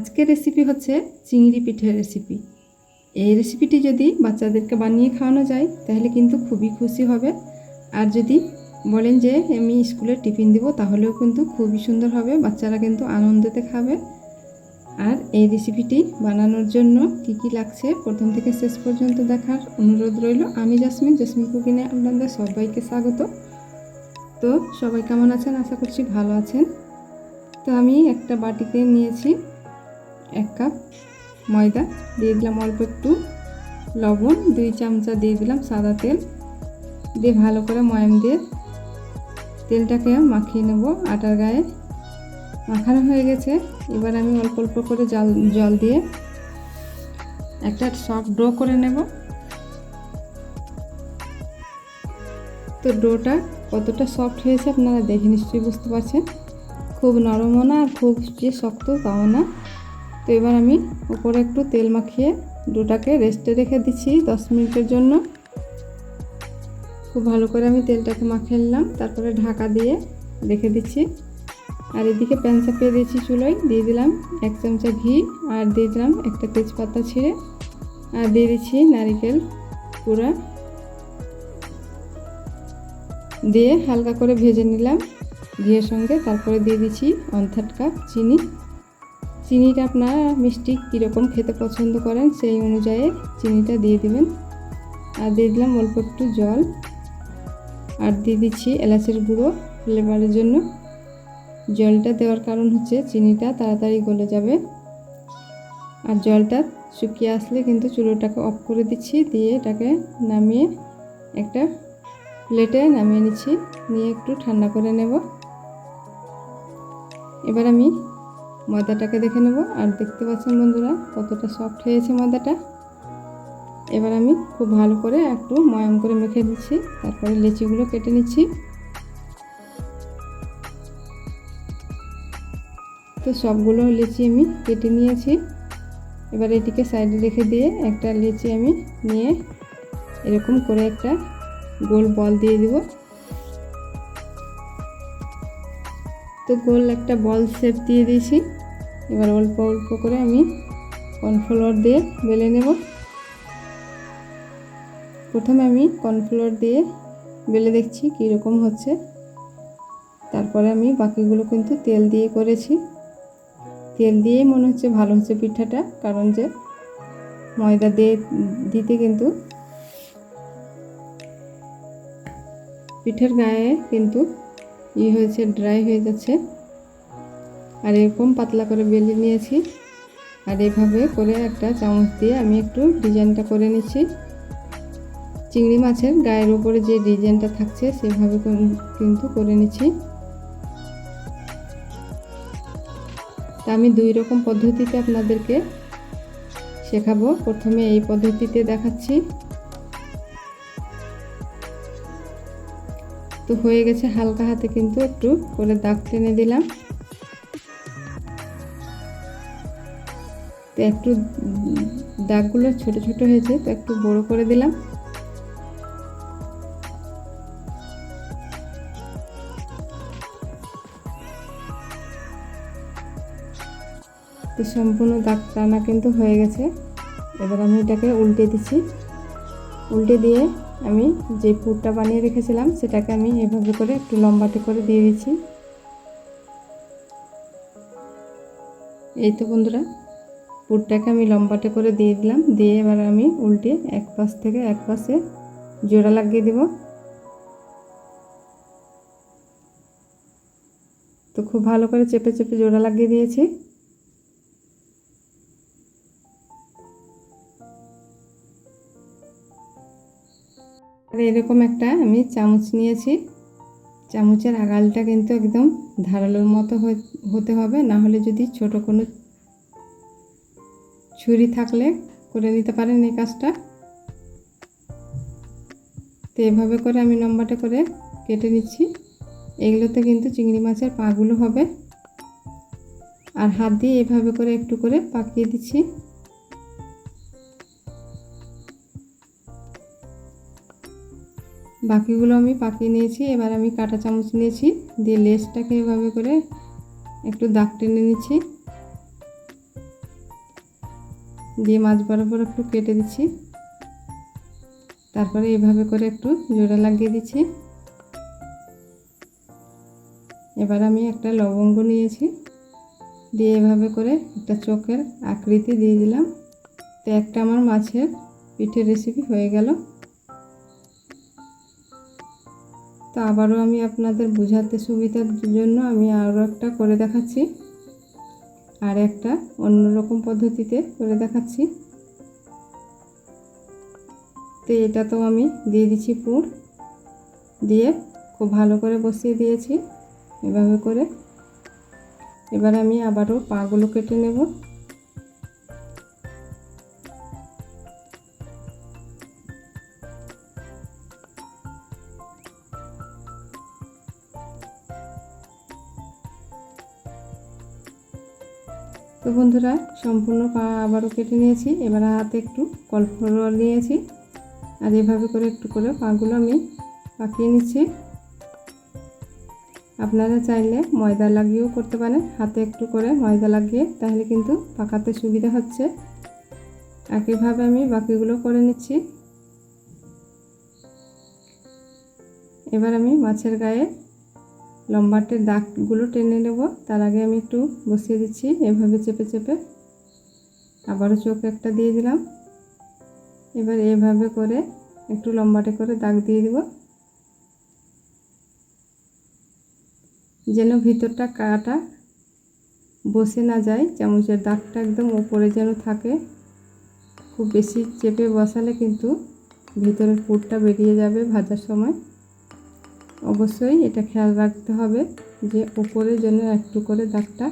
আজকের রেসিপি হচ্ছে চিংড়ি পিঠের রেসিপি এই রেসিপিটি যদি বাচ্চাদেরকে বানিয়ে খাওয়ানো যায়, তাহলে কিন্তু খুবই খুশি হবে। আর যদি বলেন যে, আমি স্কুলে টিফিন দিব তাহলেও কিন্তু খুবই সুন্দর হবে। বাচ্চারা কিন্তু আনন্দতে খাবে। আর এই রেসিপিটি বানানোর জন্য কি কি লাগছে, প্রথম থেকে শেষ পর্যন্ত দেখার অনুরোধ রইল। আমি জাসমিন জাসমিন কুকিনে আপনাদের সবাইকে স্বাগত। তো সবাই কেমন আছেন? আশা করছি ভালো আছেন। তো আমি একটা বাটিতে নিয়েছি এক কাপ ময়দা দিয়ে দিলাম অল্প একটু লবণ, দুই চামচা দিয়ে দিলাম সাদা তেল। দিয়ে ভালো করে ময়াম দিয়ে তেলটাকে মাখিয়ে নেব আটার গায়ে। মাখানো হয়ে গেছে। এবার আমি অল্প অল্প করে জল জল দিয়ে একটা সফট ডো করে নেব। তো ডোটা কতটা সফট হয়েছে আপনারা দেখে নিশ্চয়ই বুঝতে পারছেন। খুব নরমও না আর খুব যে শক্ত তাও না। তো এবার আমি উপরে একটু তেল মাখিয়ে ডোটাকে রেস্টে রেখে দিচ্ছি দশ মিনিটের জন্য। খুব ভালো করে আমি তেলটাকে মাখিয়ে নিলাম, তারপরে ঢাকা দিয়ে রেখে দিচ্ছি। আর এদিকে প্যান চাপিয়ে দিয়েছি চুলোয়, দিয়ে দিলাম এক চামচা ঘি আর দিয়ে দিলাম একটা তেজপাতা ছিঁড়ে। আর দিয়ে দিচ্ছি নারিকেল পুরা দিয়ে হালকা করে ভেজে নিলাম ঘিয়ের সঙ্গে, তারপরে দিয়ে দিচ্ছি ওয়ান থার্ড কাপ চিনি। চিনিটা আপনারা মিষ্টি কীরকম খেতে পছন্দ করেন সেই অনুযায়ী চিনিটা দিয়ে দিবেন। আর দিয়ে দিলাম অল্প একটু জল। আর দিয়ে দিচ্ছি এলাচের গুঁড়ো ফ্লেভারের জন্য। জলটা দেওয়ার কারণ হচ্ছে চিনিটা তাড়াতাড়ি গলে যাবে। আর জলটা শুকিয়ে আসলে কিন্তু চুলোটাকে অফ করে দিচ্ছি, দিয়ে এটাকে নামিয়ে একটা প্লেটে নামিয়ে নিচ্ছি। নিয়ে একটু ঠান্ডা করে নেব। এবার আমি ময়দাটাকে দেখে নেব। আর দেখতে পাচ্ছেন বন্ধুরা, কতটা সফট হয়েছে ময়দাটা। এবার আমি খুব ভালো করে একটু ময়াম করে মেখে দিচ্ছি। তারপরে লেচিগুলো কেটে নিচ্ছি। তো সবগুলো লেচি আমি কেটে নিয়েছি। এবার এটিকে সাইডে রেখে দিয়ে একটা লেচি আমি নিয়ে এরকম করে একটা গোল বল দিয়ে দিব। তো গোল একটা বল শেপ দিয়ে দিয়েছি। এবার অল্প অল্প করে আমি কর্নফ্লাওয়ার দিয়ে বেলে নেব। প্রথমে আমি কর্নফ্লাওয়ার দিয়ে বেলে দেখছি কীরকম হচ্ছে। তারপরে আমি বাকিগুলো কিন্তু তেল দিয়ে করেছি। তেল দিয়েই মনে হচ্ছে ভালো হচ্ছে পিঠাটা, কারণ যে ময়দা দিয়ে দিতে কিন্তু পিঠের গায়ে কিন্তু ই হয়েছে, ড্রাই হয়ে যাচ্ছে। আর এরকম পাতলা করে বেলে নিয়েছি। আর এভাবে করে একটা চামচ দিয়ে আমি একটু ডিজাইনটা করে নিচ্ছি। চিংড়ি মাছের গায়ের উপরে যে ডিজাইনটা থাকছে, সেভাবে কিন্তু করে নিচ্ছি। তা আমি দুই রকম পদ্ধতিতে আপনাদেরকে শেখাবো। প্রথমে এই পদ্ধতিতে দেখাচ্ছি। তো হয়ে গেছে, হালকা হাতে কিন্তু একটু করে দাগ টেনে দিলাম। তো একটু দাগগুলো ছোট ছোট হয়েছে, তো একটু বড় করে দিলাম। তো সম্পূর্ণ দাগ টানা কিন্তু হয়ে গেছে। এবার আমি এটাকে উল্টে দিচ্ছি। উল্টে দিয়ে আমি যে পুরটা বানিয়ে রেখেছিলাম, সেটাকে আমি এভাবে করে একটু লম্বাটে করে দিয়ে দিচ্ছি। এই তো বন্ধুরা পুরটাকে আমি লম্বাটে করে দিয়ে দিলাম। দিয়ে এবার আমি উল্টে এক পাশ থেকে এক পাশে জোড়া লাগিয়ে দেব। তো খুব ভালো করে চেপে চেপে জোড়া লাগিয়ে দিয়েছি। আর এরকম একটা আমি চামচ নিয়েছি। চামচের আগালটা কিন্তু একদম ধারালোর মতো হতে হবে। না হলে যদি ছোট কোনো ছুরি থাকলে করে নিতে পারেন এই কাজটা। তো এভাবে করে আমি লম্বাটা করে কেটে নিচ্ছি। এগুলোতে কিন্তু চিংড়ি মাছের পাগুলো হবে। আর হাত দিয়ে এভাবে করে একটু করে পাকিয়ে দিচ্ছি। বাকিগুলো আমি পাকিয়ে নিয়েছি। এবার আমি কাটা চামচ নিয়েছি। দিয়ে লেসটাকে এভাবে করে একটু দাগ টেনে নিচ্ছি। দিয়ে মাছ বরাবর একটু কেটে দিচ্ছি। তারপরে এভাবে করে একটু জোড়া লাগিয়ে দিচ্ছি। এবার আমি একটা লবঙ্গ নিয়েছি। দিয়ে এভাবে করে একটা চোখের আকৃতি দিয়ে দিলাম। তো একটা আমার মাছের পিঠের রেসিপি হয়ে গেল। তো আবারও আমি আপনাদের বোঝাতে সুবিধার জন্য আমি আরও একটা করে দেখাচ্ছি। আর একটা অন্যরকম পদ্ধতিতে করে দেখাচ্ছি। তো এটা তো আমি দিয়ে দিচ্ছি পুর। দিয়ে খুব ভালো করে বসিয়ে দিয়েছি। এভাবে করে। এবার আমি আবারও পাগুলো কেটে নেব। তো বন্ধুরা, সম্পূর্ণ পা আবারও কেটে নিয়েছি। এবার হাতে একটু কলফর নিয়েছি। আর এভাবে করে একটু করে পাগুলো আমি পাকিয়ে নিচ্ছি। আপনারা চাইলে ময়দা লাগিয়েও করতে পারেন। হাতে একটু করে ময়দা লাগিয়ে, তাহলে কিন্তু পাকাতে সুবিধা হচ্ছে। একইভাবে আমি বাকিগুলো করে নিচ্ছি। এবার আমি মাছের গায়ে লম্বাটে দাগগুলো টেনে নেব। তার আগে আমি একটু বসিয়ে দিচ্ছি, এভাবে চেপে চেপে। আবারও চোখ একটা দিয়ে দিলাম। এবার এভাবে করে একটু লম্বাটে করে দাগ দিয়ে দিব। যেন ভিতরটা কাটা বসে না যায়, চামচের দাগটা একদম ওপরে যেন থাকে। খুব বেশি চেপে বসালে কিন্তু ভিতরের পুরটা বেরিয়ে যাবে ভাজার সময়। অবশ্যই এটা খেয়াল রাখতে হবে যে ওপরে যেন একটু করে দাগটা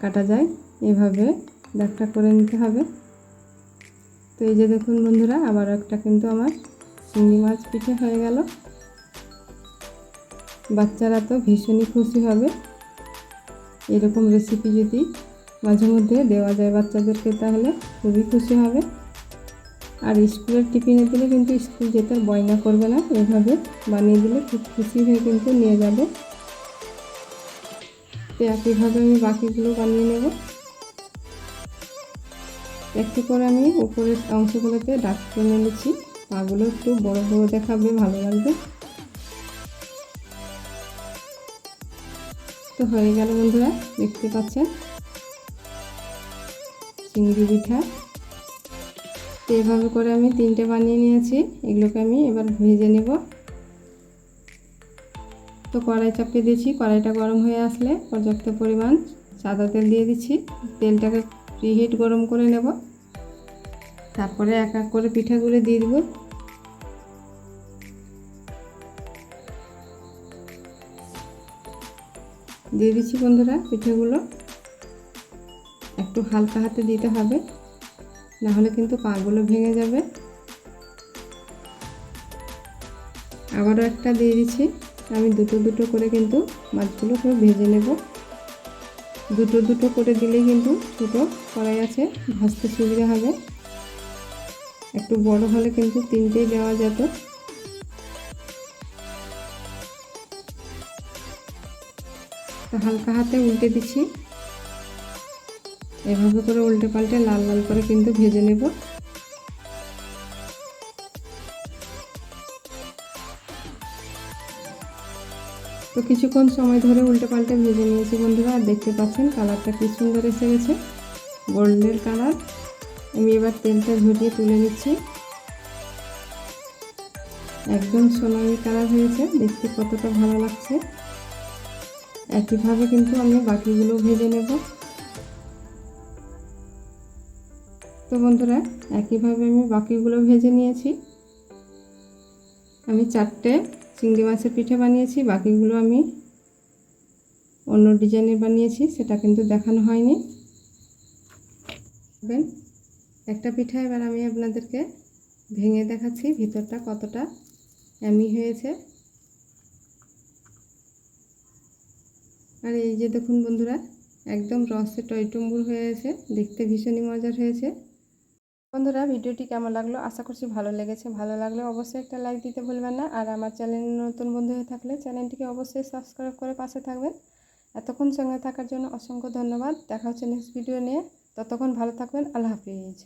কাটা যায়। এভাবে দাগটা করে নিতে হবে। তো এই যে দেখুন বন্ধুরা আবার একটা কিন্তু আমার চিংড়ি মাছ পিঠে হয়ে গেল। বাচ্চারা তো ভীষণই খুশি হবে। এরকম রেসিপি যদি মাঝে মধ্যে দেওয়া যায় বাচ্চাদেরকে, তাহলে খুবই খুশি হবে। আর স্কুলের টিফিনে দিলে কিন্তু স্কুল যেতে বয়না করবে না, এভাবে বানিয়ে দিলে খুব খুশি হয়ে কিন্তু নিয়ে যাবে। তো একইভাবে আমি বাকিগুলো বানিয়ে নেব। একটু করে আমি উপরের অংশগুলোতে ডাক টেনে নিচ্ছি পাগুলো একটু বড় বড় দেখাবে, ভালো লাগবে। তো হয়ে গেল বন্ধুরা, দেখতে পাচ্ছেন? চিংড়ি পিঠা। তো এভাবে করে আমি তিনটে বানিয়ে নিয়েছি। এগুলোকে আমি এবার ভেজে নেব। তো কড়াই চাপিয়ে দিয়েছি। কড়াইটা গরম হয়ে আসলে পর্যাপ্ত পরিমাণ সাদা তেল দিয়ে দিচ্ছি। তেলটাকে প্রিহিট গরম করে নেব। তারপরে এক এক করে পিঠাগুলো দিয়ে দেবো। দিয়ে দিচ্ছি বন্ধুরা পিঠেগুলো। একটু হালকা হাতে দিতে হবে। না হলে কিন্তু পাগুলো ভেঙে যাবে। আবারও একটা দিয়ে দিচ্ছি। আমি দুটো দুটো করে কিন্তু মাছগুলো করে ভেজে নেব। দুটো দুটো করে দিলেই কিন্তু ছোটো কড়াই আছে, ভাজতে সুবিধা হবে। একটু বড় হলে কিন্তু তিনটেই দেওয়া যেত। হালকা হাতে উল্টে দিচ্ছি। এভাবে করে উল্টে পাল্টে লাল লাল করে কিন্তু ভেজে নেব। তো কিছুক্ষণ সময় ধরে উল্টে পাল্টে ভেজে নিয়েছি বন্ধুরা, আর দেখতে পাচ্ছেন কালারটা কি সুন্দর এসে গেছে, গোল্ডের কালার। আমি এবার তেলটা ঝরিয়ে তুলে নিচ্ছি। একদম সোনালি কালার হয়েছে, দেখতে কতটা ভালো লাগছে। একইভাবে কিন্তু আমি বাকিগুলো ভেজে নেব। তো বন্ধুরা, একইভাবে আমি বাকিগুলো ভেজে নিয়েছি। আমি চারটে চিংড়ি মাছের পিঠে বানিয়েছি, বাকিগুলো আমি অন্য ডিজাইনের বানিয়েছি, সেটা কিন্তু দেখানো হয়নি। একটা পিঠা এবার আমি আপনাদেরকে ভেঙে দেখাচ্ছি, ভিতরটা কতটা অ্যামি হয়েছে। আর এই যে দেখুন বন্ধুরা, একদম রসে টইটম্বুর হয়েছে দেখতে ভীষণই মজার হয়েছে। বন্ধুরা, ভিডিওটি কেমন লাগল? আশা করছি ভালো লেগেছে। ভালো লাগলে অবশ্যই একটা লাইক দিতে ভুলবেন না। আর আমার চ্যানেল নতুন বন্ধু হয়ে থাকলে চ্যানেলটিকে অবশ্যই সাবস্ক্রাইব করে পাশে থাকবেন। এতক্ষণ সঙ্গে থাকার জন্য অসংখ্য ধন্যবাদ। দেখা হচ্ছে নেক্সট ভিডিও নিয়ে। ততক্ষণ ভালো থাকবেন। আল্লাহ হাফিজ।